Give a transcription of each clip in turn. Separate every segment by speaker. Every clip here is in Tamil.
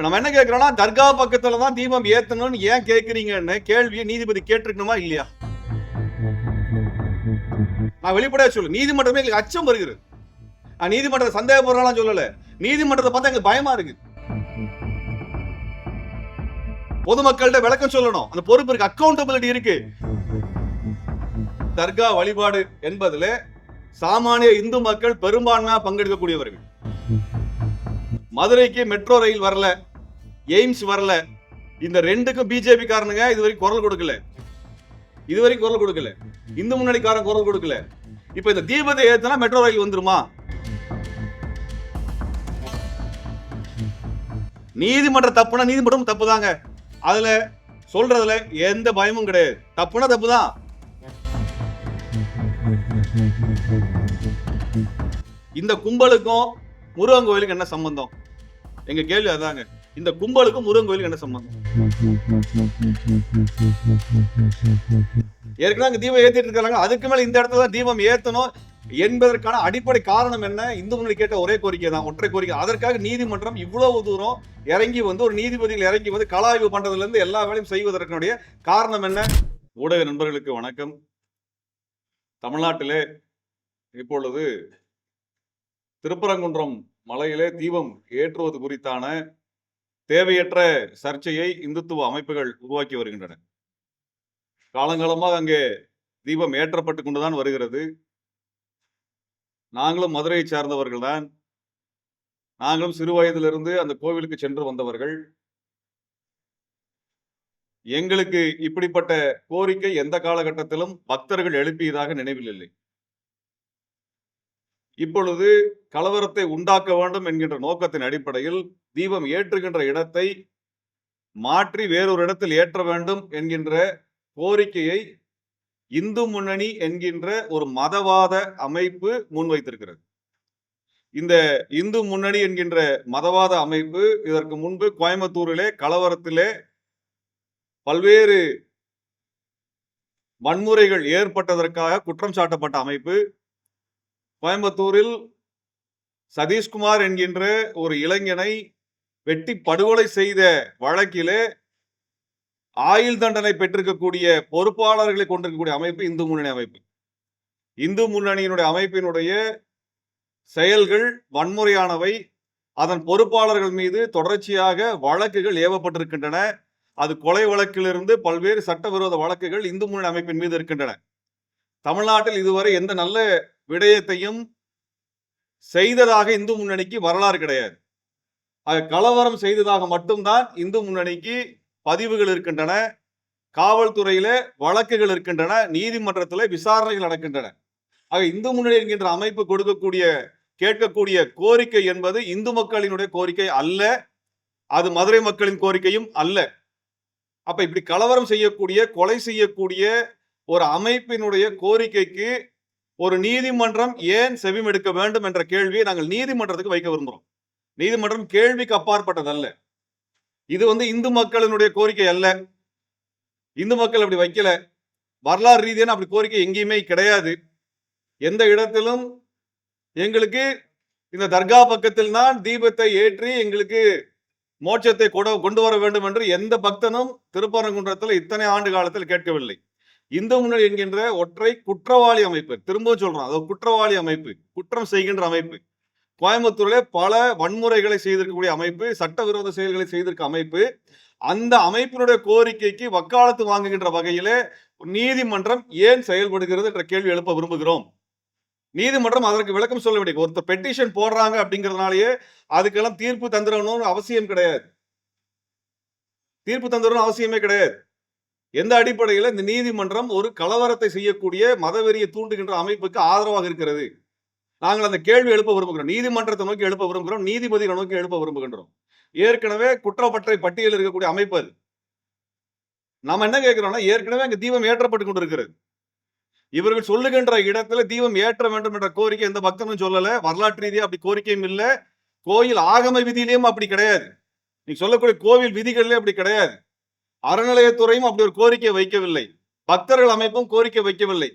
Speaker 1: இப்போ நம்ம என்ன கேட்கிறோம்னா தர்கா பக்கத்தில் தான் தீபம் ஏத்தணும்னு ஏன் கேக்குறீங்கன்னு கேள்வியை நீதிபதி கேட்டிருக்கணுமா இல்லையா? நான் வெளிப்படையாக சொல்லு. நீதிமன்றமே எங்களுக்கு அச்சம் வருகிறது. நான் நீதிமன்றத்தை சந்தேகப்படுறலாம் சொல்லல. நீதிமன்றத்தை பார்த்தா எங்களுக்கு பயமா இருக்கு. பொதுமக்கள்கிட்ட விளக்கம் சொல்லணும். அந்த பொறுப்பு இருக்கு. அக்கௌண்டபிலிட்டி இருக்கு. தர்கா வழிபாடு என்பதுல சாமானிய இந்து மக்கள் பெரும்பான்மையா பங்கெடுக்கக்கூடியவர்கள். மதுரைக்கு மெட்ரோ ரயில் வரல. எய்ம்ஸ் வரல. இந்த ரெண்டுக்கும் பிஜேபி காரனுங்க இதுவரைக்கும் குரல் கொடுக்கல. இதுவரைக்கும் குரல் கொடுக்கல. இந்து முன்னணிக்காரன் குரல் கொடுக்கல. இப்ப இந்த தீபத்தை ஏத்தனா மெட்ரோ ரயில் வந்துருமா? நீதிமன்ற தப்புனா நீதிமன்றம் தப்பு தாங்க அதுல சொல்றதுல எந்த பயமும் கிடையாது. தப்புனா தப்பு தான் இந்த கும்பலுக்கும் முருகன் கோயிலுக்கு என்ன சம்பந்தம்? எங்க கேள்வி அதாங்க. இந்த கும்பலுக்கும் முருகன் கோயிலுக்கு என்ன சம்பந்தம்? ஏற்கனவே அங்க தீபம் ஏத்திட்டு இருக்காங்க. அதுக்கு மேல இந்த இடத்துல தான் தீபம் ஏத்தணும். என்பதற்கான அடிப்படை காரணம் என்ன? இந்து முன்னணி கேட்ட ஒரே கோரிக்கை தான். ஒற்றை கோரிக்கை. அதற்காக நீதிமன்றம் இவ்வளவு தூரம் இறங்கி வந்து ஒரு நீதிபதிகள் இறங்கி வந்து கலாய்வு பண்றதுல இருந்து எல்லா வேலையும் செய்வதற்கனுடைய காரணம் என்ன? ஊடக நண்பர்களுக்கு வணக்கம். தமிழ்நாட்டிலே இப்பொழுது திருப்பரங்குன்றம் மலையிலே தீபம் ஏற்றுவது குறித்தான தேவையற்ற சர்ச்சையை இந்துத்துவ அமைப்புகள் உருவாக்கி வருகின்றன. காலங்காலமாக அங்கே தீபம் ஏற்றப்பட்டு கொண்டுதான் வருகிறது. நாங்களும் மதுரையை சார்ந்தவர்கள் தான். நாங்களும் சிறு வயதிலிருந்து அந்த கோவிலுக்கு சென்று வந்தவர்கள். எங்களுக்கு இப்படிப்பட்ட கோரிக்கை எந்த காலகட்டத்திலும் பக்தர்கள் எழுப்பியதாக நினைவில் இல்லை. இப்பொழுது கலவரத்தை உண்டாக்க வேண்டும் என்கின்ற நோக்கத்தின் அடிப்படையில் தீபம் ஏற்றுகின்ற இடத்தை மாற்றி வேறொரு இடத்தில் ஏற்ற வேண்டும் என்கின்ற கோரிக்கையை இந்து முன்னணி என்கின்ற ஒரு மதவாத அமைப்பு முன்வைத்திருக்கிறது. இந்த இந்து முன்னணி என்கின்ற மதவாத அமைப்பு இதற்கு முன்பு கோயம்புத்தூரிலே கலவரத்திலே பல்வேறு வன்முறைகள் ஏற்பட்டதற்காக குற்றம் சாட்டப்பட்ட அமைப்பு. கோயம்புத்தூரில் சதீஷ்குமார் என்கின்ற ஒரு இளைஞனை வெட்டி படுகொலை செய்த வழக்கிலே ஆயுள் தண்டனை பெற்றிருக்கக்கூடிய பொறுப்பாளர்களை கொண்டிருக்கக்கூடிய அமைப்பு இந்து முன்னணி அமைப்பு. இந்து முன்னணியினுடைய அமைப்பினுடைய செயல்கள் வன்முறையானவை. அதன் பொறுப்பாளர்கள் மீது தொடர்ச்சியாக வழக்குகள் ஏவப்பட்டிருக்கின்றன. அது கொலை வழக்கிலிருந்து பல்வேறு சட்டவிரோத வழக்குகள் இந்து முன்னணி அமைப்பின் மீது இருக்கின்றன. தமிழ்நாட்டில் இதுவரை எந்த நல்ல விடயத்தையும் செய்ததாக இந்து முன்னணிக்கு வரலாறு கிடையாது. ஆக கலவரம் செய்ததாக மட்டும்தான் இந்து முன்னணிக்கு பதிவுகள் இருக்கின்றன. காவல்துறையில வழக்குகள் இருக்கின்றன. நீதிமன்றத்தில் விசாரணைகள் நடக்கின்றன. ஆக இந்து முன்னணி என்கின்ற அமைப்பு கொடுக்கக்கூடிய கேட்கக்கூடிய கோரிக்கை என்பது இந்து மக்களினுடைய கோரிக்கை அல்ல. அது மதுரை மக்களின் கோரிக்கையும் அல்ல. அப்ப இப்படி கலவரம் செய்யக்கூடிய கொலை செய்யக்கூடிய ஒரு அமைப்பினுடைய கோரிக்கைக்கு ஒரு நீதிமன்றம் ஏன் செவிமெடுக்க வேண்டும் என்ற கேள்வியை நாங்கள் நீதிமன்றத்துக்கு வைக்க விரும்புகிறோம் நீதிமன்றம் கேள்விக்கு அப்பாற்பட்டதல்ல. இது வந்து இந்து மக்களினுடைய கோரிக்கை அல்ல. இந்து மக்கள் அப்படி வைக்கல. வரலாறு ரீதியான அப்படி கோரிக்கை எங்கேயுமே கிடையாது. எந்த இடத்திலும் எங்களுக்கு இந்த தர்கா பக்கத்தில் தான் தீபத்தை ஏற்றி எங்களுக்கு மோட்சத்தை கொண்டு வர வேண்டும் என்று எந்த பக்தனும் திருப்பரங்குன்றத்தில் இத்தனை ஆண்டு காலத்தில் கேட்கவில்லை. இந்து முன்னணி என்கின்ற ஒற்றை குற்றவாளி அமைப்பு திரும்பவும் சொல்றோம் அது குற்றவாளி அமைப்பு குற்றம் செய்கின்ற அமைப்பு. கோயம்புத்தூரிலே பல வன்முறைகளை செய்திருக்கக்கூடிய அமைப்பு சட்டவிரோத செயல்களை செய்திருக்க அமைப்பு. அந்த அமைப்பினுடைய கோரிக்கைக்கு வக்காலத்து வாங்குகின்ற வகையிலே நீதிமன்றம் ஏன் செயல்படுகிறது என்ற கேள்வி எழுப்ப விரும்புகிறோம். நீதிமன்றம் அதற்கு விளக்கம் சொல்ல வேண்டிய ஒருத்தர் பெட்டிஷன் போடுறாங்க அப்படிங்கிறதுனாலயே அதுக்கெல்லாம் தீர்ப்பு தந்துடணும்னு அவசியம் கிடையாது. தீர்ப்பு தந்துடணும் அவசியமே கிடையாது. எந்த அடிப்படையில் இந்த நீதிமன்றம் ஒரு கலவரத்தை செய்யக்கூடிய மதவெறியை தூண்டுகின்ற அமைப்புக்கு ஆதரவாக இருக்கிறது? நாங்கள் அந்த கேள்வி எழுப்ப விரும்புகிறோம். நீதிமன்றத்தை நோக்கி எழுப்ப விரும்புகிறோம். நீதிபதிகளை நோக்கி எழுப்ப விரும்புகின்றோம். ஏற்கனவே குற்றப்பற்றை பட்டியலில் இருக்கக்கூடிய அமைப்பு அது. நாம என்ன கேட்கிறோம்னா ஏற்கனவே அங்கே தீபம் ஏற்றப்பட்டு கொண்டிருக்கிறது. இவர்கள் சொல்லுகின்ற இடத்துல தீபம் ஏற்ற வேண்டும் என்ற கோரிக்கை எந்த பக்தனும் சொல்லலை. வரலாற்று ரீதியாக அப்படி கோரிக்கையும் இல்லை. கோயில் ஆகம விதியிலையும் அப்படி கிடையாது. நீ சொல்லக்கூடிய கோவில் விதிகள்லேயும் அப்படி கிடையாது. அறநிலையத்துறையும் அப்படி ஒரு கோரிக்கை வைக்கவில்லை. பக்தர்கள் அமைப்பும் கோரிக்கை வைக்கவில்லை.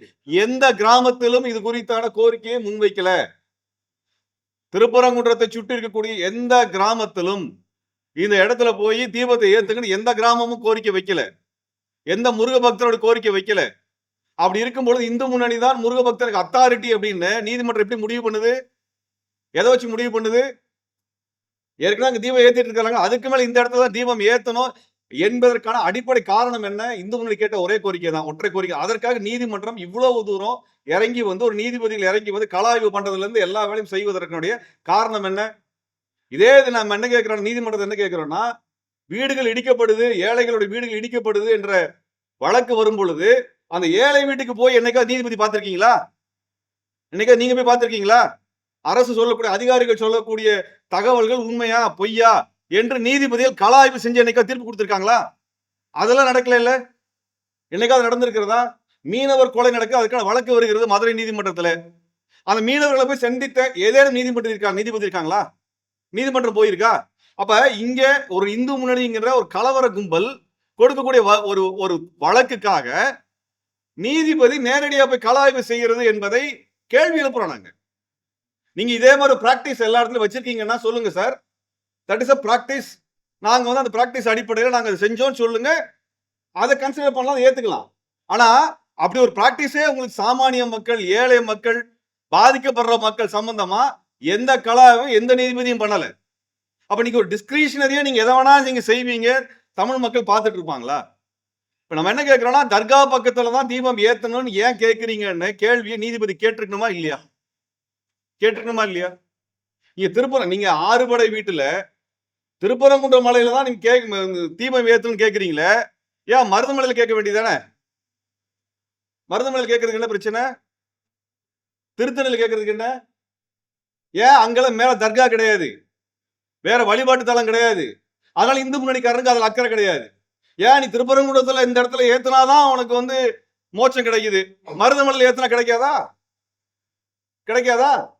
Speaker 1: எந்த கிராமத்திலும் இது குறித்தான கோரிக்கையை முன்வைக்கல. திருப்பரங்குன்றத்தை சுற்றி இருக்கக்கூடிய எந்த கிராமத்திலும் இந்த இடத்துல போய் தீபத்தை ஏத்துங்கன்னு எந்த கிராமமும் கோரிக்கை வைக்கல. எந்த முருக பக்தரோட கோரிக்கை வைக்கல. அப்படி இருக்கும்பொழுது இந்து முன்னணி தான் முருக பக்தருக்கு அத்தாரிட்டி அப்படின்னு நீதிமன்றம் எப்படி முடிவு பண்ணுது? எதை வச்சு முடிவு பண்ணுது? ஏற்கனவே அங்க தீபம் ஏத்திட்டு இருக்காங்க. அதுக்கு மேல இந்த இடத்துல தான் தீபம் ஏத்தணும். என்பதற்கான அடிப்படை காரணம் என்ன? இந்து முன்னணி கேட்ட ஒரே கோரிக்கை தான். ஒற்றை கோரிக்கை. அதற்காக நீதிமன்றம் இவ்வளவு தூரம் இறங்கி வந்து ஒரு நீதிபதிகள் இறங்கி வந்து கலாய்வு பண்றதுல இருந்து எல்லா வேலையும் செய்வதற்குடைய காரணம் என்ன? இதே இது நம்ம என்ன கேட்கிறோம்? நீதிமன்றத்தை என்ன கேட்கிறோம்னா வீடுகள் இடிக்கப்படுது ஏழைகளுடைய வீடுகள் இடிக்கப்படுது என்ற வழக்கு வரும் பொழுது அந்த ஏழை வீட்டுக்கு போய் என்னைக்கா நீதிபதி பார்த்துருக்கீங்களா? என்னைக்கா நீங்க போய் பார்த்துருக்கீங்களா? அரசு சொல்லக்கூடிய அதிகாரிகள் சொல்லக்கூடிய தகவல்கள் உண்மையா பொய்யா? என்று நீதிபதிகள் கலாய்வு செஞ்சு என்னைக்கா தீர்ப்பு கொடுத்துருக்காங்களா? அதெல்லாம் நடக்கல இல்லை? என்னைக்காவது நடந்திருக்கிறதா? மீனவர் கொலை நடக்க அதுக்கான வழக்கு வருகிறது மதுரை நீதிமன்றத்தில். அந்த மீனவர்களை போய் சந்தித்த ஏதேனும் நீதிமன்றம் இருக்காங்க நீதிபதி இருக்காங்களா? நீதிமன்றம் போயிருக்கா? அப்ப இங்க ஒரு இந்து முன்னணிங்கிற ஒரு கலவர கும்பல் கொடுக்கக்கூடிய வ- ஒரு ஒரு வழக்குக்காக நீதிபதி நேரடியாக போய் கலாய்வு செய்கிறது என்பதை கேள்வி எழுப்புறோம் நாங்க. நீங்க இதே மாதிரி பிராக்டிஸ் எல்லா இடத்துலயும் வச்சிருக்கீங்கன்னா சொல்லுங்க sir. That is a practice நாங்கள் வந்து அந்த ப்ராக்டிஸ் அடிப்படையில் நாங்கள் அதை செஞ்சோம்னு சொல்லுங்க. அதை கன்சிடர் பண்ணலாம் ஏற்றுக்கலாம் ஆனால் அப்படி ஒரு ப்ராக்டிஸே உங்களுக்கு சாமானிய மக்கள் ஏழை மக்கள் பாதிக்கப்படுற மக்கள் சம்பந்தமா எந்த கலாவும் எந்த நீதிபதியும் பண்ணலை. அப்போ நீங்கள் ஒரு டிஸ்கிரிஷனரியாக நீங்கள் எதை வேணாலும் நீங்கள் செய்வீங்க. தமிழ் மக்கள் பார்த்துட்டு இருப்பாங்களா? இப்போ நம்ம என்ன கேட்குறோன்னா தர்கா பக்கத்தில் தான் தீபம் ஏற்றணும்னு ஏன் கேட்குறீங்கன்னு கேள்வியை நீதிபதி கேட்டிருக்கணுமா இல்லையா? கேட்டிருக்கணுமா இல்லையா? நீங்கள் திருப்பரம் நீங்கள் ஆறுபடை வீட்டில் திருப்பரங்குன்ற மலையில தான் நீங்க கேட்க தீபம் ஏத்துன்னு கேக்குறீங்களே. ஏன் மருதமலையில கேட்க வேண்டியதானே மருதமலையில் கேட்கறதுக்கு என்ன பிரச்சனை? திருத்தணியில் கேட்கறதுக்கு என்ன? ஏன் அங்கெல்லாம் மேல தர்கா கிடையாது. வேற வழிபாட்டு தலம் கிடையாது. அதனால இந்து முன்னணிக்காரனுக்கு அதில் அக்கறை கிடையாது. ஏன் நீ திருப்பரங்குன்றத்துல இந்த இடத்துல ஏத்துனாதான் உனக்கு வந்து மோட்சம் கிடைக்குது. மருதமலையில் ஏத்துனா கிடைக்காதா? கிடைக்காதா?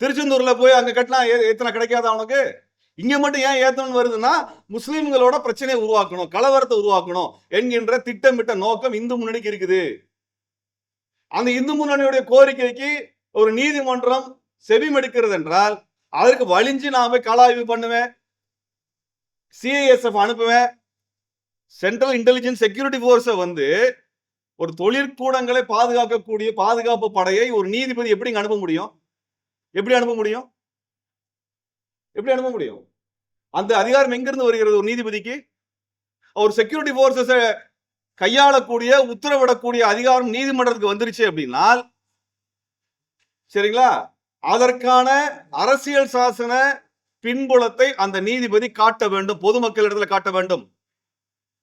Speaker 1: திருச்செந்தூர்ல போய் அங்க கட்டினா ஏ- ஏத்துனா கிடைக்காதா உனக்கு? இங்கே மட்டும் ஏன் ஏத்தணும்னு வருதுன்னா முஸ்லீம்களோட பிரச்சனையை உருவாக்கணும் கலவரத்தை உருவாக்கணும் என்கின்ற திட்டமிட்ட நோக்கம் இந்து முன்னணிக்கு இருக்குது. அந்த இந்து முன்னணியுடைய கோரிக்கைக்கு ஒரு நீதிமன்றம் செவிமடுக்கிறது என்றால் அதற்கு வலிஞ்சு நான் போய் கலாய்வு பண்ணுவேன் சிஐஎஸ்எஃப் அனுப்புவேன். சென்ட்ரல் இன்டெலிஜென்ஸ் செக்யூரிட்டி ஃபோர்ஸை வந்து ஒரு தொழிற்கூடங்களை பாதுகாக்கக்கூடிய பாதுகாப்பு படையை ஒரு நீதிபதி எப்படி அனுப்ப முடியும்? எப்படி அனுப்ப முடியும்? எப்படி அனுப்ப முடியும்? அந்த அதிகாரம் எங்கிருந்து வருகிறது? ஒரு நீதிபதிக்கு? ஒரு செக்யூரிட்டி போர்சஸ கையாளக்கூடிய உத்தரவிடக்கூடிய அதிகாரம் நீதிமன்றத்துக்கு வந்துருச்சு அப்படின்னால் சரிங்களா? அதற்கான அரசியல் சாசன பின்புலத்தை அந்த நீதிபதி காட்ட வேண்டும். பொதுமக்கள் இடத்துல காட்ட வேண்டும்.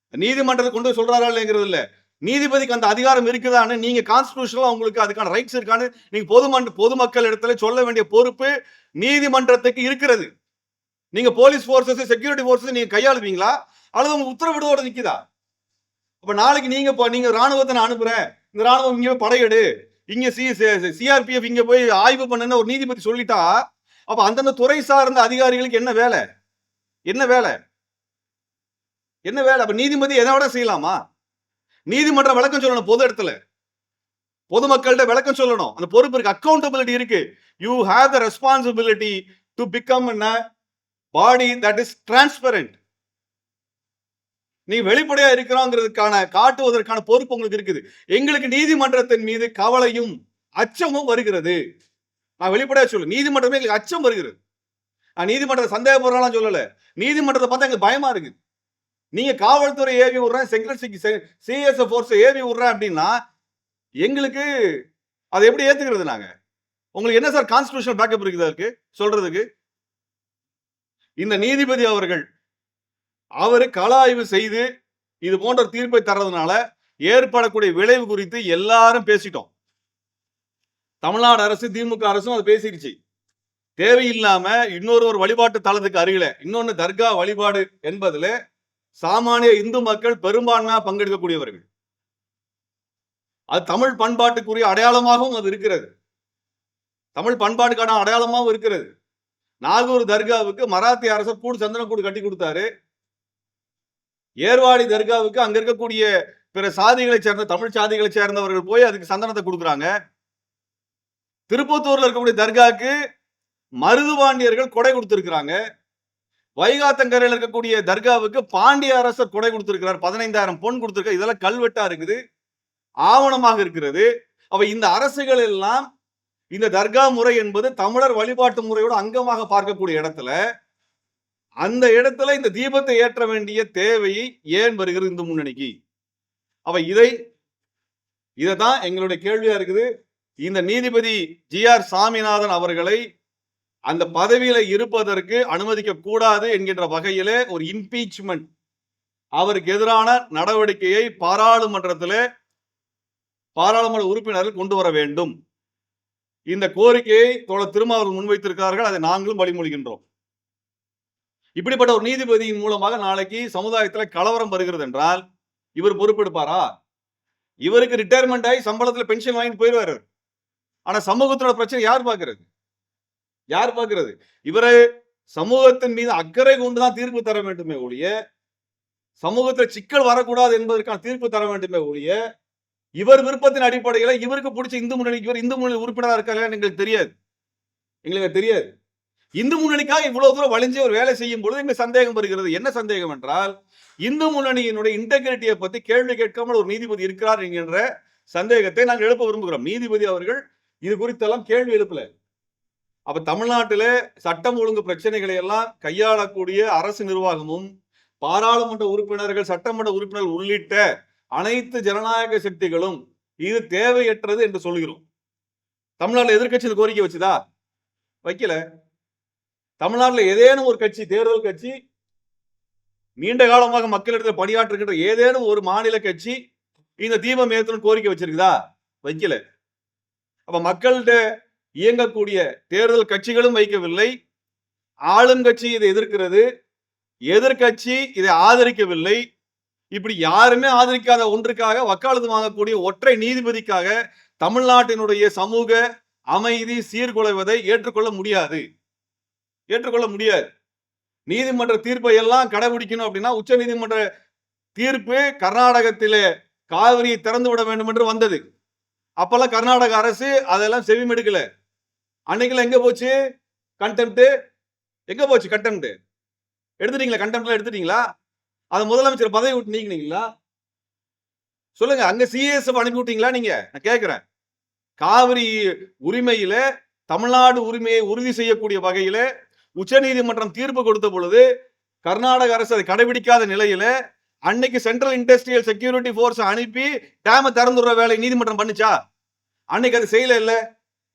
Speaker 1: நீதிமன்றத்தை கொண்டு போய் சொல்றாரா இல்லைங்கிறது இல்ல. நீதிபதிக்கு அந்த அதிகாரம் இருக்குதான்னு நீங்க கான்ஸ்டிடியூஷனலா உங்களுக்கு அதுக்கான ரைட்ஸ் இருக்கான்னு நீங்க பொதுமன்ற பொதுமக்கள் இடத்துல சொல்ல வேண்டிய பொறுப்பு நீதிமன்றத்துக்கு இருக்கிறது. நீங்க போலீஸ் போர்சஸ் செக்யூரிட்டி போர்சஸ் நீங்க கையாளுவீங்களா? அல்லது உங்க உத்தரவிடுவோட நிக்குதா? அப்ப நாளைக்கு நீங்க இப்போ நீங்க ராணுவத்தை நான் அனுப்புறேன். இந்த ராணுவம் இங்க போய் படையெடு. இங்க சி சிஆர்பிஎஃப் இங்க போய் ஆய்வு பண்ணுன்னு ஒரு நீதிபதி சொல்லிட்டா அப்ப அந்தந்த துறை சார்ந்த அதிகாரிகளுக்கு என்ன வேலை? என்ன வேலை? என்ன வேலை? அப்ப நீதிபதி எதை விட செய்யலாமா? நீதிமன்றம் விளக்கம் சொல்லணும் பொது இடத்துல. பொதுமக்கள்கிட்ட விளக்கம் சொல்லணும். அந்த பொறுப்பு இருக்கு. அக்கௌண்டபிலிட்டி இருக்கு. You have the responsibility to become என்ன? பாடி தட் இஸ் டிரான்ஸ்பரண்ட் நீ வெளிப்படையா இருக்கிறோங்கிறதுக்கான காட்டுவதற்கான பொறுப்பு உங்களுக்கு இருக்குது. எங்களுக்கு நீதிமன்றத்தின் மீது கவலையும் அச்சமும் வருகிறது. நான் வெளிப்படையா சொல்லு நீதிமன்றமே எங்களுக்கு அச்சம் வருகிறது. நான் நீதிமன்றத்தை சந்தேகப்படுறாலும் சொல்லல. நீதிமன்றத்தை பார்த்தா எங்களுக்கு பயமா இருக்கு. நீங்க காவல்துறை ஏவி விடுறேன் செங்கல் சிஎஸ் போர்ஸ் ஏவி விடுறேன் அப்படின்னா எங்களுக்கு அதை எப்படி ஏத்துக்கிறது நாங்க? உங்களுக்கு என்ன சார் கான்ஸ்டியூஷன் பேக்கப் இருக்குது அதுக்கு? சொல்றதுக்கு? இந்த நீதிபதி அவர்கள் அவரு கள ஆய்வு செய்து இது போன்ற தீர்ப்பை தர்றதுனால ஏற்படக்கூடிய விளைவு குறித்து எல்லாரும் பேசிட்டோம். தமிழ்நாடு அரசு திமுக அரசும் அதை பேசிருச்சு தேவையில்லாம இன்னொரு ஒரு வழிபாட்டு தலத்துக்கு அருகில இன்னொன்னு தர்கா வழிபாடு என்பதுல சாமானிய இந்து மக்கள் பெரும்பான்மையா பங்கெடுக்கக்கூடியவர்கள். அது தமிழ் பண்பாட்டுக்குரிய அடையாளமாகவும் அது இருக்கிறது. தமிழ் பண்பாட்டுக்கான அடையாளமாகவும் இருக்கிறது. நாகூர் தர்காவுக்கு மராத்திய அரசர் கூடு சந்தனக்கூடு கட்டி கொடுத்தாரு. ஏர்வாடி தர்காவுக்கு அங்க இருக்கக்கூடிய பிற சாதிகளை சேர்ந்த தமிழ் சாதிகளை சேர்ந்தவர்கள் போய் அதுக்கு சந்தனத்தை கொடுக்குறாங்க. திருப்பத்தூர்ல இருக்கக்கூடிய தர்காக்கு மருதுபாண்டியர்கள் கொடை கொடுத்திருக்கிறாங்க. வைகாத்தங்கரையில் இருக்கக்கூடிய தர்காவுக்கு பாண்டிய அரசர் கொடை கொடுத்திருக்கிறார். பதினைந்தாயிரம் பொன் கொடுத்திருக்கார் இதெல்லாம் கல்வெட்டா இருக்குது. ஆவணமாக இருக்கிறது. அப்ப இந்த அரசுகள் எல்லாம் இந்த தர்கா முறை என்பது தமிழர் வழிபாட்டு முறையோட அங்கமாக பார்க்கக்கூடிய இடத்துல அந்த இடத்துல இந்த தீபத்தை ஏற்ற வேண்டிய தேவையை ஏன் வருகிறது இந்து முன்னணிக்கு? அவ இதை இதை தான் எங்களுடைய கேள்வியா இருக்குது. இந்த நீதிபதி ஜி ஆர் சாமிநாதன் அவர்களை அந்த பதவியில இருப்பதற்கு அனுமதிக்க கூடாது என்கின்ற வகையிலே ஒரு இம்பீச்மெண்ட் அவருக்கு எதிரான நடவடிக்கையை பாராளுமன்றத்தில் பாராளுமன்ற உறுப்பினர்கள் கொண்டு வர வேண்டும். இந்த கோரிக்கையை தோழர் திருமாவளவன் முன்வைத்திருக்கிறார்கள். அதை நாங்களும் வழிமொழிகின்றோம். இப்படிப்பட்ட ஒரு நீதிபதியின் மூலமாக நாளைக்கு சமுதாயத்தில் கலவரம் வருகிறது என்றால் இவர் பொறுப்பெடுப்பாரா? இவருக்கு ரிட்டையர்மெண்ட் ஆகி சம்பளத்தில் பென்ஷன் வாங்கிட்டு போயிடுவாரு ஆனா சமூகத்தோட பிரச்சனை யார் பார்க்கறது? யார் பார்க்கறது? இவரை சமூகத்தின் மீது அக்கறை கொண்டு தான் தீர்ப்பு தர வேண்டுமே ஒழிய சமூகத்தில் சிக்கல் வரக்கூடாது என்பதற்கான தீர்ப்பு தர வேண்டுமே ஒழிய இவர் விருப்பத்தின் அடிப்படையில் இவருக்கு பிடிச்ச இந்து முன்னணிக்கு இவர் இந்து முன்னணி உறுப்பினராக இருக்காங்க எங்களுக்கு தெரியாது. எங்களுக்கு தெரியாது. இந்து முன்னணிக்காக இவ்வளவு தூரம் வலிஞ்சு ஒரு வேலை செய்யும் பொழுது எங்களுக்கு சந்தேகம் வருகிறது. என்ன சந்தேகம் என்றால் இந்து முன்னணியினுடைய இன்டெகிரிட்டியை பத்தி கேள்வி கேட்காமல் ஒரு நீதிபதி இருக்கிறார் என்கின்ற சந்தேகத்தை நாங்கள் எழுப்ப விரும்புகிறோம். நீதிபதி அவர்கள் இது குறித்தெல்லாம் கேள்வி எழுப்பல. அப்ப தமிழ்நாட்டில் சட்டம் ஒழுங்கு பிரச்சனைகளை எல்லாம் கையாளக்கூடிய அரசு நிர்வாகமும் பாராளுமன்ற உறுப்பினர்கள் சட்டமன்ற உறுப்பினர்கள் உள்ளிட்ட அனைத்து ஜனநாயக சக்திகளும் இது தேவையற்றது என்று சொல்கிறோம். தமிழ்நாட்டில் எதிர்க்கட்சி இந்த கோரிக்கை வச்சுதா? வைக்கல. தமிழ்நாட்டில் ஏதேனும் ஒரு கட்சி தேர்தல் கட்சி நீண்ட காலமாக மக்களிடத்தில் பணியாற்றுகின்ற ஏதேனும் ஒரு மாநில கட்சி இந்த தீபம் ஏற்றணும் கோரிக்கை வச்சிருக்குதா? வைக்கல. அப்ப மக்கள்கிட்ட இயங்கக்கூடிய தேர்தல் கட்சிகளும் வைக்கவில்லை. ஆளுங்கட்சி இதை எதிர்க்கிறது. எதிர்க்கட்சி இதை ஆதரிக்கவில்லை. இப்படி யாருமே ஆதரிக்காத ஒன்றுக்காக வக்காலத்து வாங்கக்கூடிய ஒற்றை நீதிபதிக்காக தமிழ்நாட்டினுடைய சமூக அமைதி சீர்குலைவதை ஏற்றுக்கொள்ள முடியாது. ஏற்றுக்கொள்ள முடியாது. நீதிமன்ற தீர்ப்பை எல்லாம் கடைபிடிக்கணும் அப்படின்னா உச்ச நீதிமன்ற தீர்ப்பு கர்நாடகத்திலே காவிரியை திறந்து விட வேண்டும் என்று வந்தது. அப்பெல்லாம் கர்நாடக அரசு அதெல்லாம் செவிமெடுக்கல அன்னைக்குல எங்க போச்சு? கண்டெம்ட் எங்க போச்சு கண்டெம்ட் எடுத்துட்டீங்களா? கண்டெம்ட்லாம் எடுத்துட்டீங்களா? அதை முதலமைச்சர் பதவி விட்டு நீங்கினீங்களா? சொல்லுங்க அங்க சிஎஸ் அனுப்பி விட்டீங்களா நீங்க? நான் கேட்கிறேன் காவிரி உரிமையில தமிழ்நாடு உரிமையை உறுதி செய்யக்கூடிய வகையில உச்சநீதிமன்றம் தீர்ப்பு கொடுத்த பொழுது கர்நாடக அரசு அதை கடைபிடிக்காத நிலையில அன்னைக்கு சென்ட்ரல் இண்டஸ்ட்ரியல் செக்யூரிட்டி போர்ஸ் அனுப்பி டேம திறந்துடுற வேலை நீதிமன்றம் பண்ணுச்சா? அன்னைக்கு அது செய்யல இல்ல?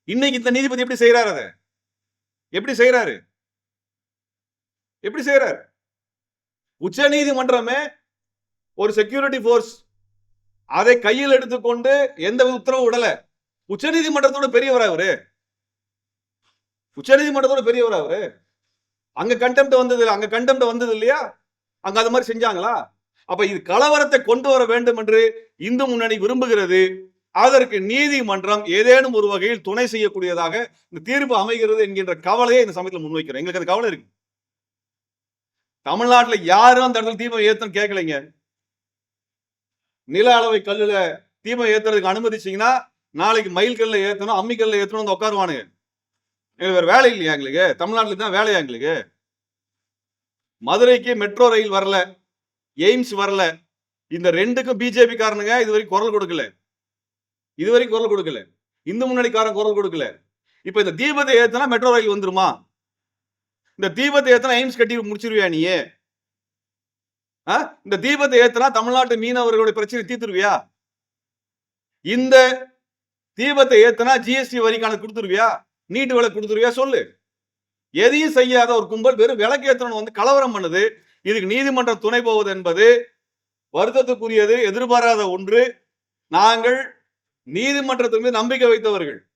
Speaker 1: இன்னைக்கு இந்த நீதிபதி எப்படி செய்யறாரு அதை? எப்படி செய்யறாரு எப்படி செய்யறாரு உச்ச நீதிமன்றமே ஒரு செக்யூரிட்டி போர்ஸ் அதை கையில் எடுத்துக்கொண்டு எந்த உத்தரவு விடல. உச்ச நீதிமன்றத்தோட பெரியவரா அவரு உச்ச நீதிமன்றத்தோட பெரியவரா அவரு அங்க கண்டெம்ட் வந்தது அங்க கண்டெம்ட் வந்தது இல்லையா? அங்க அது மாதிரி செஞ்சாங்களா? அப்ப இது கலவரத்தை கொண்டு வர வேண்டும் என்று இந்து முன்னணி விரும்புகிறது. அதற்கு நீதிமன்றம் ஏதேனும் ஒரு வகையில் துணை செய்யக்கூடியதாக இந்த தீர்ப்பு அமைகிறது என்கின்ற கவலையை இந்த சமயத்தில் முன்வைக்கிறோம். எங்களுக்கு அந்த கவலை இருக்கு. தமிழ்நாட்டில் யாரும் அந்த இடத்துல தீபம் ஏத்தணும் கேட்கலைங்க நில அளவை கல்லுல தீபம் ஏத்துறதுக்கு அனுமதிச்சிங்கன்னா நாளைக்கு மயில் கல்ல ஏத்தணும் அம்மி கல்ல ஏத்தணும் வந்து உட்காருவானுங்க. எங்களுக்கு வேற வேலை இல்லையா எங்களுக்கு? தமிழ்நாட்டில் தான் வேலையா எங்களுக்கு? மதுரைக்கு மெட்ரோ ரயில் வரல எய்ம்ஸ் வரல. இந்த ரெண்டுக்கும் பிஜேபி காரனுங்க இதுவரைக்கும் குரல் கொடுக்கல. இதுவரைக்கும் குரல் கொடுக்கல. இந்து முன்னணிக்காரன் குரல் கொடுக்கல. இப்ப இந்த தீபத்தை ஏத்தனா மெட்ரோ ரயில் வந்துருமா? இந்த தீபத்தை ஏத்தனா எய்ம்ஸ் கட்டி முடிச்சிருவியா நீ ஆ? இந்த தீபத்தை ஏத்தனா தமிழ்நாட்டு மீனவர்களுடைய பிரச்சனை தீர்த்துருவியா? இந்த தீபத்தை ஏத்தனா ஜிஎஸ்டி வரிக்கான கொடுத்துருவியா? நீட்டு விலை கொடுத்துருவியா? சொல்லு. எதையும் செய்யாத ஒரு கும்பல் வெறும் விளக்கு வந்து கலவரம் பண்ணுது. இதுக்கு நீதிமன்றம் துணை போவது என்பது வருத்தத்துக்குரியது எதிர்பாராத ஒன்று. நாங்கள் நீதிமன்றத்தின் மீது நம்பிக்கை வைத்தவர்கள்.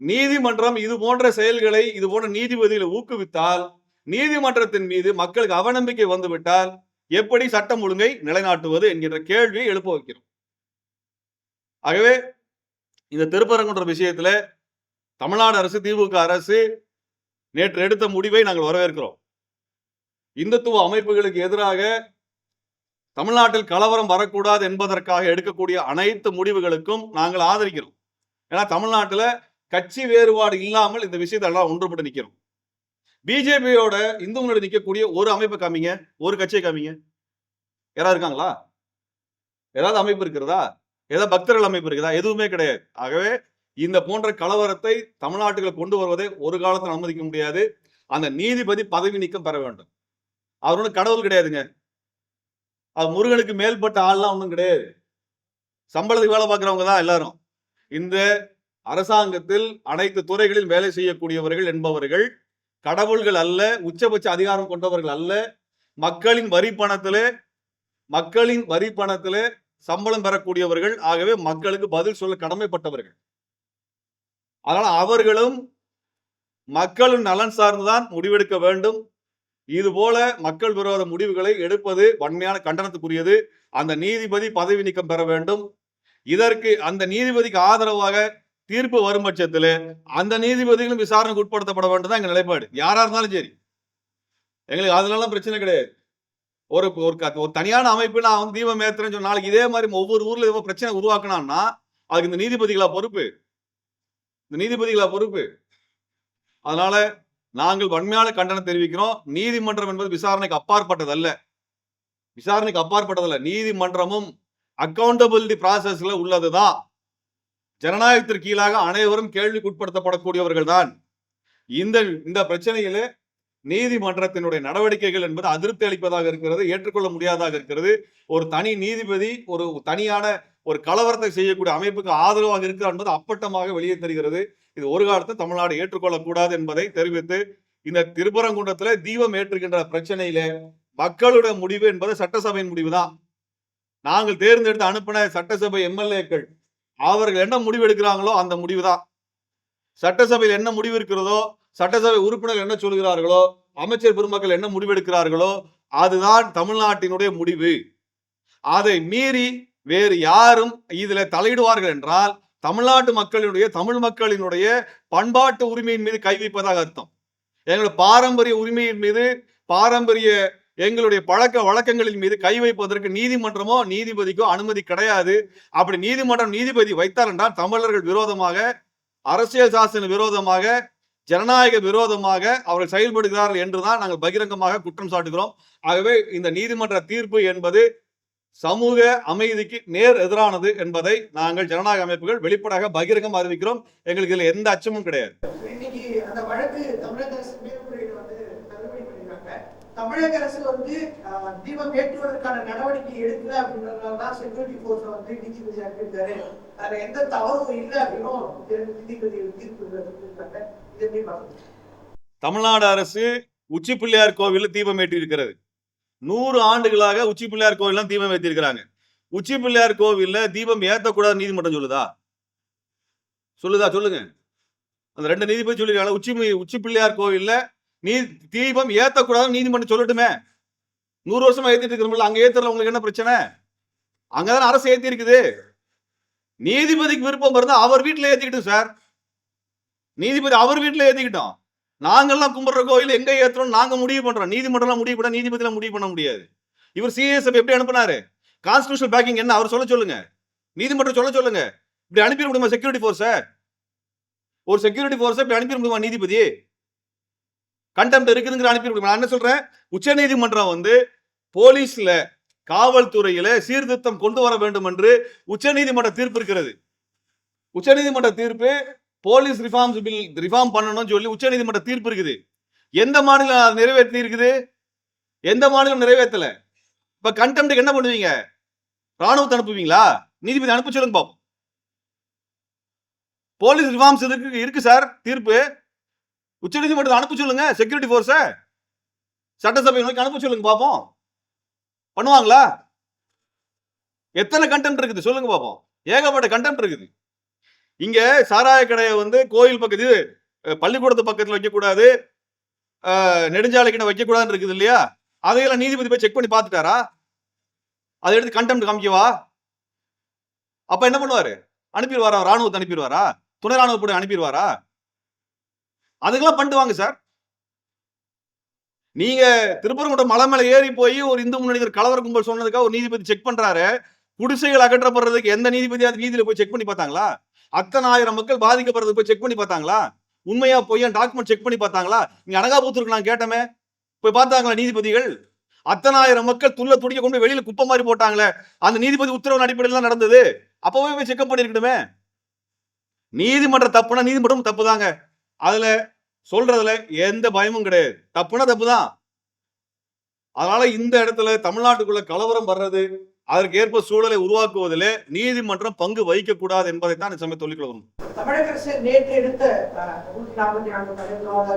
Speaker 1: நீதிமன்றம் இது போன்ற செயல்களை இது போன்ற நீதிபதிகளை ஊக்குவித்தால் நீதிமன்றத்தின் மீது மக்களுக்கு அவநம்பிக்கை வந்துவிட்டால் எப்படி சட்டம் ஒழுங்கை நிலைநாட்டுவது என்கின்ற கேள்வியை எழுப்ப வைக்கிறோம். ஆகவே இந்த திருப்பரங்குன்ற விஷயத்துல தமிழ்நாடு அரசு திமுக அரசு நேற்று எடுத்த முடிவை நாங்கள் வரவேற்கிறோம். இந்துத்துவ அமைப்புகளுக்கு எதிராக தமிழ்நாட்டில் கலவரம் வரக்கூடாது என்பதற்காக எடுக்கக்கூடிய அனைத்து முடிவுகளுக்கும் நாங்கள் ஆதரிக்கிறோம். ஏன்னா தமிழ்நாட்டில் கட்சி வேறுபாடு இல்லாமல் இந்த விஷயத்தை எல்லாம் ஒன்றுபட்டு நிக்கிறோம் பிஜேபியோட இந்து முன்னாடி ஒரு அமைப்பை காமிங்க ஒரு கட்சியை காமிங்க. யாராவது இருக்காங்களா? ஏதாவது அமைப்பு இருக்கிறதா? ஏதாவது பக்தர்கள் அமைப்பு இருக்குதா? எதுவுமே கிடையாது. ஆகவே இந்த போன்ற கலவரத்தை தமிழ்நாட்டுக்கு கொண்டு வருவதை ஒரு காலத்தில் அனுமதிக்க முடியாது. அந்த நீதிபதி பதவி நீக்கம் பெற வேண்டும். அவர் ஒன்றும் கடவுள் கிடையாதுங்க. அது முருகனுக்கு மேல்பட்ட ஆள்லாம் ஒன்றும் கிடையாது. சம்பளத்துக்கு வேலை பார்க்குறவங்க தான் எல்லாரும். இந்த அரசாங்கத்தில் அனைத்து துறைகளில் வேலை செய்யக்கூடியவர்கள் என்பவர்கள் கடவுள்கள் அல்ல உச்சபட்ச அதிகாரம் கொண்டவர்கள் அல்ல. மக்களின் வரி பணத்திலே மக்களின் வரி பணத்திலே சம்பளம் பெறக்கூடியவர்கள். ஆகவே மக்களுக்கு பதில் சொல்ல கடமைப்பட்டவர்கள். அதனால் அவர்களும் மக்களின் நலன் சார்ந்துதான் முடிவெடுக்க வேண்டும். இது போல மக்கள் விரோத முடிவுகளை எடுப்பது வன்மையான கண்டனத்துக்குரியது. அந்த நீதிபதி பதவி நீக்கம் பெற வேண்டும். இதற்கு அந்த நீதிபதிக்கு ஆதரவாக தீர்ப்பு வரும் பட்சத்தில் அந்த நீதிபதிகளும் விசாரணைக்கு உட்படுத்தப்பட வேண்டும் தான் எங்கள் நிலைப்பாடு. யாராக இருந்தாலும் சரி. எங்களுக்கு அதனால பிரச்சனை கிடையாது. ஒரு ஒரு க- ஒரு தனியான அமைப்பு நான் வந்து தீபம் ஏத்துறேன்னு சொன்னா நாளைக்கு இதே மாதிரி ஒவ்வொரு ஊர்ல ஏதோ பிரச்சனை உருவாக்கினான்னா அதுக்கு இந்த நீதிபதிகளா பொறுப்பு? இந்த நீதிபதிகளா பொறுப்பு? அதனால நாங்கள் வன்மையான கண்டனம் தெரிவிக்கிறோம். நீதிமன்றம் என்பது விசாரணைக்கு அப்பாற்பட்டதல்ல. விசாரணைக்கு அப்பாற்பட்டதல்ல. நீதிமன்றமும் அக்கௌண்டபிலிட்டி ப்ராசஸ்ல உள்ளதுதான். ஜனநாயகத்திற்கு கீழாக அனைவரும் கேள்விக்கு உட்படுத்தப்படக்கூடியவர்கள் தான் இந்த இந்த பிரச்சனையிலே நீதிமன்றத்தினுடைய நடவடிக்கைகள் என்பது அதிருப்தி அளிப்பதாக இருக்கிறது ஏற்றுக்கொள்ள முடியாததாக இருக்கிறது. ஒரு தனி நீதிபதி ஒரு தனியான ஒரு கலவரத்தை செய்யக்கூடிய அமைப்புக்கு ஆதரவாக இருக்கிறார் என்பது அப்பட்டமாக வெளியே தெரிகிறது. இது ஒரு காலத்தில் தமிழ்நாடு ஏற்றுக்கொள்ளக்கூடாது என்பதை தெரிவித்து இந்த திருப்பரங்குன்றத்தில் தீபம் ஏற்றுகின்ற பிரச்சனையிலே மக்களுடைய முடிவு என்பது சட்டசபையின் முடிவு தான் நாங்கள் தேர்ந்தெடுத்து அனுப்பின சட்டசபை எம்எல்ஏக்கள் அவர்கள் என்ன முடிவு எடுக்கிறாங்களோ அந்த முடிவு தான் சட்டசபையில் என்ன முடிவு இருக்கிறதோ சட்டசபை உறுப்பினர்கள் என்ன சொல்கிறார்களோ அமைச்சர் பெருமக்கள் என்ன முடிவெடுக்கிறார்களோ அதுதான் தமிழ்நாட்டினுடைய முடிவு. அதை மீறி வேறு யாரும் இதுல தலையிடுவார்கள் என்றால் தமிழ்நாட்டு மக்களினுடைய தமிழ் மக்களினுடைய பண்பாட்டு உரிமையின் மீது கை வைப்பதாக அர்த்தம். எங்களுடைய பாரம்பரிய உரிமையின் மீது பாரம்பரிய எங்களுடைய பழக்க வழக்கங்களின் மீது கை வைப்பதற்கு நீதிமன்றமோ நீதிபதிக்கோ அனுமதி கிடையாது. அப்படி நீதிமன்றம் நீதிபதி வைத்தார் என்றால் தமிழர்கள் விரோதமாக அரசியல் சாசன விரோதமாக ஜனநாயக விரோதமாக அவர்கள் செயல்படுகிறார்கள் என்றுதான் நாங்கள் பகிரங்கமாக குற்றம் சாட்டுகிறோம். ஆகவே இந்த நீதிமன்ற தீர்ப்பு என்பது சமூக அமைதிக்கு நேர் எதிரானது என்பதை நாங்கள் ஜனநாயக அமைப்புகள் வெளிப்படையாக பகிரங்கம் அறிவிக்கிறோம். எங்களுக்கு இதுல எந்த அச்சமும் கிடையாது
Speaker 2: இன்னைக்கு அந்த வழக்கு தமிழக அரசு மேல்முறையீடு வந்து தள்ளுபடி பண்ணிருக்காங்க தமிழக அரசு வந்து தீபம் ஏற்றுவதற்கான நடவடிக்கை எடுக்கல அப்படின்றதுனாலதான் செக்யூரிட்டி போர்ஸ வந்து நீதிபதி அனுப்பியிருக்காரு. அதுல எந்த தவறும் இல்லை அப்படின்னும் நீதிபதி தீர்ப்பு இருக்காங்க இது
Speaker 1: தமிழ்நாடு அரசு உச்சி பிள்ளையார் கோவிலில் தீபம் ஏற்றி இருக்கிறது நூறு ஆண்டுகளாக உச்சி பிள்ளையார் கோவில் தீபம் ஏற்றிருக்கிறாங்க. உச்சி பிள்ளையார் கோவில்ல தீபம் ஏற்றக்கூடாது நீதிமன்றம் சொல்லுதா? சொல்லுதா? சொல்லுங்க. அந்த ரெண்டு நீதிபதி சொல்லியிருக்காங்க உச்சி உச்சி பிள்ளையார் கோவில்ல நீ தீபம் ஏத்தக்கூடாது நீதிமன்றம் சொல்லட்டுமே. நூறு வருஷமா ஏத்திட்டு இருக்கிறோம்ல அங்க ஏத்துறது உங்களுக்கு என்ன பிரச்சனை? அங்கதானே அரசு ஏத்தி இருக்குது நீதிபதிக்கு விருப்பம் இருந்தா அவர் வீட்டுல ஏத்திக்கிட்டோம் சார் நீதிபதி அவர் வீட்டுல ஏத்திக்கிட்டோம். நாங்கெல்லாம் கும்பிடுற கோயில் எங்க ஏத்துறோம் நாங்க முடிவு பண்றோம். நீதிமன்றம் முடிவு பண்ண நீதிபதியெல்லாம் முடிவு பண்ண முடியாது. இவர் சிஎஸ்எஃப் எப்படி அனுப்புனாரு? கான்ஸ்டியூஷன் பேக்கிங் என்ன? அவர் சொல்ல சொல்லுங்க. நீதிமன்றம் சொல்ல சொல்லுங்க. இப்படி அனுப்பிட முடியுமா செக்யூரிட்டி ஃபோர்ஸை ஒரு செக்யூரிட்டி ஃபோர்ஸை இப்படி அனுப்பிட முடியுமா நீதிபதி? கண்டெம்ட் இருக்குதுங்கிற அனுப்பி நான் என்ன சொல்றேன்? உச்ச நீதிமன்றம் வந்து போலீஸ்ல காவல்துறையில சீர்திருத்தம் கொண்டு வர வேண்டும் என்று உச்ச நீதிமன்ற தீர்ப்பு இருக்கிறது. உச்ச நீதிமன்ற தீர்ப்பு போலீஸ் ரிஃபார்ம்ஸ் பில் ரிஃபார்ம் பண்ணணும்னு சொல்லி உச்சநீதிமன்ற தீர்ப்பு இருக்குது. எந்த மாநிலம் அதை நிறைவேற்றி இருக்குது? எந்த மாநிலம் நிறைவேற்றல? இப்ப கண்டெம்ட்டுக்கு என்ன பண்ணுவீங்க? ராணுவத்தை அனுப்புவீங்களா? நீதிபதி அனுப்ப சொல்லுங்க பாப்போம். போலீஸ் ரிஃபார்ம்ஸ் இருக்கு இருக்கு சார் தீர்ப்பு. உச்சநீதிமன்றத்தை அனுப்ப சொல்லுங்க செக்யூரிட்டி ஃபோர்ஸ சட்டசபை நோக்கி அனுப்ப சொல்லுங்க பார்ப்போம். பண்ணுவாங்களா? எத்தனை கண்டெம்ட் இருக்குது? சொல்லுங்க பார்ப்போம். ஏகப்பட்ட கண்டெம்ட் இருக்குது. இங்க சாராய கடையை வந்து கோயில் பக்கத்து இது, பள்ளிக்கூடத்து பக்கத்தில் வைக்கக்கூடாது. நெடுஞ்சாலைக்கிட்ட வைக்கக்கூடாதுன்னு இருக்குது இல்லையா? அதையெல்லாம் நீதிபதி போய் செக் பண்ணி பார்த்துட்டாரா? அதை எடுத்து கண்டெம்ட் காமிக்கவா? அப்ப என்ன பண்ணுவாரு? அனுப்பிடுவாரா? ராணுவத்தை அனுப்பிடுவாரா? துணை ராணுவப்படை அனுப்பிடுவாரா? அதுக்கெல்லாம் பண்ணிட்டு வாங்க சார். நீங்க திருப்பரங்குன்றம் மலை மேல ஏறி போய் ஒரு இந்து முன்னணி கலவர கும்பல் சொன்னதுக்காக ஒரு நீதிபதி செக் பண்றாரு. குடிசைகள் அகற்றப்படுறதுக்கு எந்த நீதிபதியாவது வீதியில போய் செக் பண்ணி பார்த்தாங்களா? அத்தனை ஆயிரம் மக்கள் பாதிக்கப்படுறதுக்கு போய் செக் பண்ணி பார்த்தாங்களா? உண்மையா பொய்யா டாக்குமெண்ட் செக் பண்ணி பார்த்தாங்களா? நீங்க அனகாபுத்தூருக்கு நான் கேட்டமே. போய் பார்த்தாங்களா நீதிபதிகள்? அத்தனை ஆயிரம் மக்கள் துள்ள துடிக்க கொண்டு வெளியில குப்பை மாதிரி போட்டாங்களே. அந்த நீதிபதி உத்தரவு அடிப்படையில் நடந்தது. அப்பவே போய் செக்அப் பண்ணிருக்கணுமே நீதிமன்ற தப்புனா நீதிமன்றம் தப்பு தாங்க. அதுல சொல்றதுல எந்த பயமும் கிடையாது. தப்புனா தப்பு தான் அதனால இந்த இடத்துல தமிழ்நாட்டுக்குள்ள கலவரம் வர்றது அதற்கு ஏற்ப சூழலை உருவாக்குவதில் நீதிமன்றம் பங்கு வகிக்க கூடாது என்பதை தான் இந்த சமயம் சொல்லிக் கொள்ளும்
Speaker 2: தமிழக அரசு நேற்று எடுத்த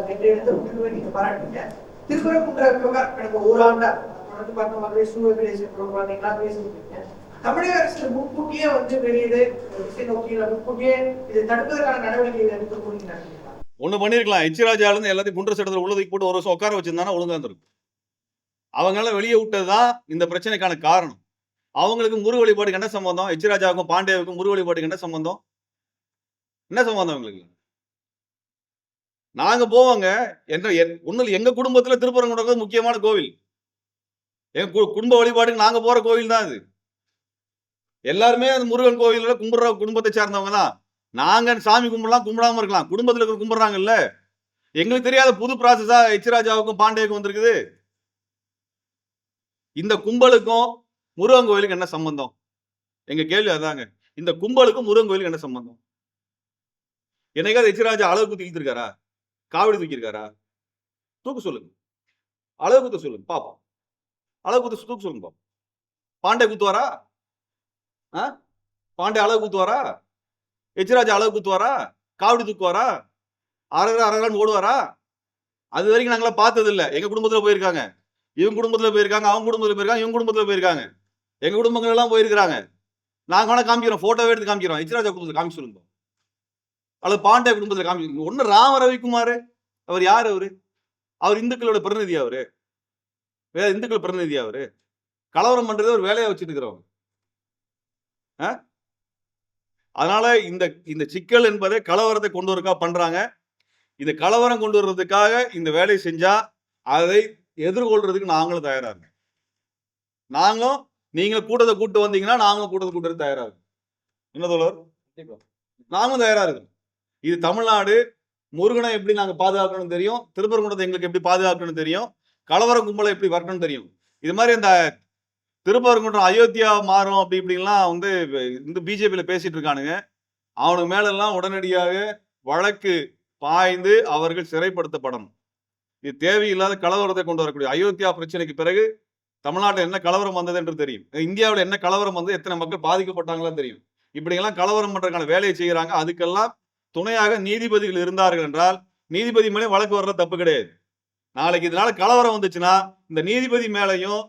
Speaker 2: நேற்று எடுத்த முடிவை நீங்க பாராட்டுங்க. திருப்பரங்குன்ற விவகாரம் கடந்த ஓராண்டா தொடர்ந்து பார்த்த மாதிரி சூழல் பேசிட்டு தமிழக அரசு முன்கூட்டியே வந்து வெளியீடு திசை முன்கூட்டியே இதை தடுப்பதற்கான நடவடிக்கைகள் எடுத்து நினைக்கிறீங்களா?
Speaker 1: ஒன்று பண்ணியிருக்கலாம் எச்சிராஜாலேருந்து எல்லாத்தையும் குண்டர் சட்டத்தில் உள்ளதுக்கு போட்டு ஒரு வருஷம் உட்கார வச்சிருந்தானா ஒழுங்காக இருந்திருக்கும் அவங்களால வெளியே விட்டது தான் இந்த பிரச்சனைக்கான காரணம். அவங்களுக்கு முருக வழிபாட்டுக்கு என்ன சம்பந்தம்? எச்சிராஜாவுக்கும் பாண்டியாவுக்கும் முருக வழிபாடுக்கு என்ன சம்பந்தம்? என்ன சம்பந்தம் அவங்களுக்கு நாங்க போவாங்க. என்ற ஒண்ணு எங்க குடும்பத்துல திருப்பரங்குன்றம் முக்கியமான கோவில். எங்க கு- குடும்ப வழிபாட்டுக்கு நாங்க போற கோவில் தான் அது. எல்லாருமே அந்த முருகன் கோவிலில் கும்பிடுற குடும்பத்தை சேர்ந்தவங்க தான் நாங்க சாமி கும்பிடலாம் கும்பிடாம இருக்கலாம். குடும்பத்துல இருக்கிற கும்பிடுறாங்கல்ல. எங்களுக்கு தெரியாத புது ப்ராசஸா எச்ராஜாவுக்கும் பாண்டியக்கும் வந்திருக்குது. இந்த கும்பலுக்கும் முருகன் கோயிலுக்கு என்ன சம்பந்தம்? எங்க கேள்வி அதாங்க. இந்த கும்பலுக்கும் முருகன் கோயிலுக்கு என்ன சம்பந்தம்? என்னைக்காவது எச்ராஜா அளவு குத்தி தூக்கிருக்காரா காவடி தூக்கியிருக்காரா? தூக்க சொல்லுங்க. அளவு குத்த சொல்லுங்க பாப்போம். அளவு குத்த தூக்க சொல்லுங்க பாப்போம். பாண்டே குத்துவாரா? ஆ? பாண்டே அளவு குத்துவாரா? எச்சிராஜ் அளவு குத்துவாரா? காவடி தூக்குவாரா? அரகரா அரகரான்னு ஓடுவாரா? அது வரைக்கும் நாங்களாம் பார்த்தது இல்லை எங்க குடும்பத்துல போயிருக்காங்க. இவங்க குடும்பத்துல போயிருக்காங்க அவங்க குடும்பத்துல போயிருக்காங்க இவங்க குடும்பத்துல போயிருக்காங்க. எங்க குடும்பங்கள் எல்லாம் போயிருக்கிறாங்க. நாங்க வேணா காமிக்கிறோம் போட்டோ எடுத்து காமிக்கிறோம். எச்ராஜா குடும்பத்துல காமிச்சு சொல்லுங்க. அல்லது பாண்டிய குடும்பத்துல காமிச்சு ஒண்ணு ராம ரவிக்குமார் அவர் யார் அவரு? அவர் இந்துக்களோட பிரதிநிதி அவரு. வேற இந்துக்கள் பிரதிநிதி அவரு. கலவரம் பண்றதே ஒரு வேலையாக வச்சுட்டு இருக்கிறவங்க. ஆ? அதனால இந்த இந்த சிக்கல் என்பதை கலவரத்தை கொண்டு வரக்கா பண்றாங்க. இந்த கலவரம் கொண்டு வர்றதுக்காக இந்த வேலையை செஞ்சா அதை எதிர்கொள்றதுக்கு நாங்களும் தயாரா இருக்கோம். நாங்களும் நீங்க கூட்டத்தை கூட்டு வந்தீங்கன்னா நாங்களும் கூட்டத்தை கூட்டுறது தயாரா இருக்கோம். என்ன தோழர்? நாங்களும் தயாரா இருக்கோம். இது தமிழ்நாடு முருகனை எப்படி நாங்க பாதுகாக்கணும்னு தெரியும்? திருப்பரங்குன்றத்தை எங்களுக்கு எப்படி பாதுகாக்கணும்னு தெரியும்? கலவர கும்பலை எப்படி வரணும்னு தெரியும்? இது மாதிரி இந்த திருப்பரங்குன்றம் அயோத்தியா மாறும் அப்படி இப்படின்லாம் வந்து இந்த பிஜேபியில் பேசிட்டு இருக்கானுங்க. அவனுக்கு மேலெல்லாம் உடனடியாக வழக்கு பாய்ந்து அவர்கள் சிறைப்படுத்தப்படணும் இது தேவையில்லாத கலவரத்தை கொண்டு வரக்கூடிய அயோத்தியா பிரச்சனைக்கு பிறகு தமிழ்நாட்டில் என்ன கலவரம் வந்தது என்று தெரியும். இந்தியாவில் என்ன கலவரம் வந்து எத்தனை மக்கள் பாதிக்கப்பட்டாங்களா தெரியும். இப்படியெல்லாம் கலவரம் பண்றதுக்கான வேலையை செய்கிறாங்க அதுக்கெல்லாம் துணையாக நீதிபதிகள் இருந்தார்கள் என்றால் நீதிபதி மேலே வழக்கு வர்றது தப்பு கிடையாது. நாளைக்கு இதனால கலவரம் வந்துச்சுன்னா இந்த நீதிபதி மேலையும்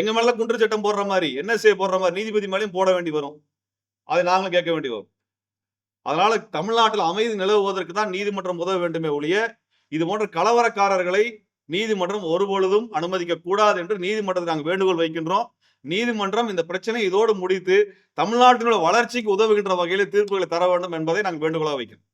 Speaker 1: எங்க மேல குற்ற சட்டம் போடுற மாதிரி என்எஸ்ஏ போடுற மாதிரி நீதிபதி மேலேயும் போட வேண்டி வரும். அதை நாங்களும் கேட்க வேண்டி வரும். அதனால தமிழ்நாட்டில் அமைதி நிலவுவதற்கு தான் நீதிமன்றம் உதவ வேண்டுமே ஒழிய இது போன்ற கலவரக்காரர்களை நீதிமன்றம் ஒருபொழுதும் அனுமதிக்க கூடாது என்று நீதிமன்றத்தை நாங்கள் வேண்டுகோள் வைக்கின்றோம். நீதிமன்றம் இந்த பிரச்சனை இதோடு முடித்து தமிழ்நாட்டினுடைய வளர்ச்சிக்கு உதவுகின்ற வகையில் தீர்ப்புகளை தர வேண்டும் என்பதை நாங்கள் வேண்டுகோளாக வைக்கிறோம்.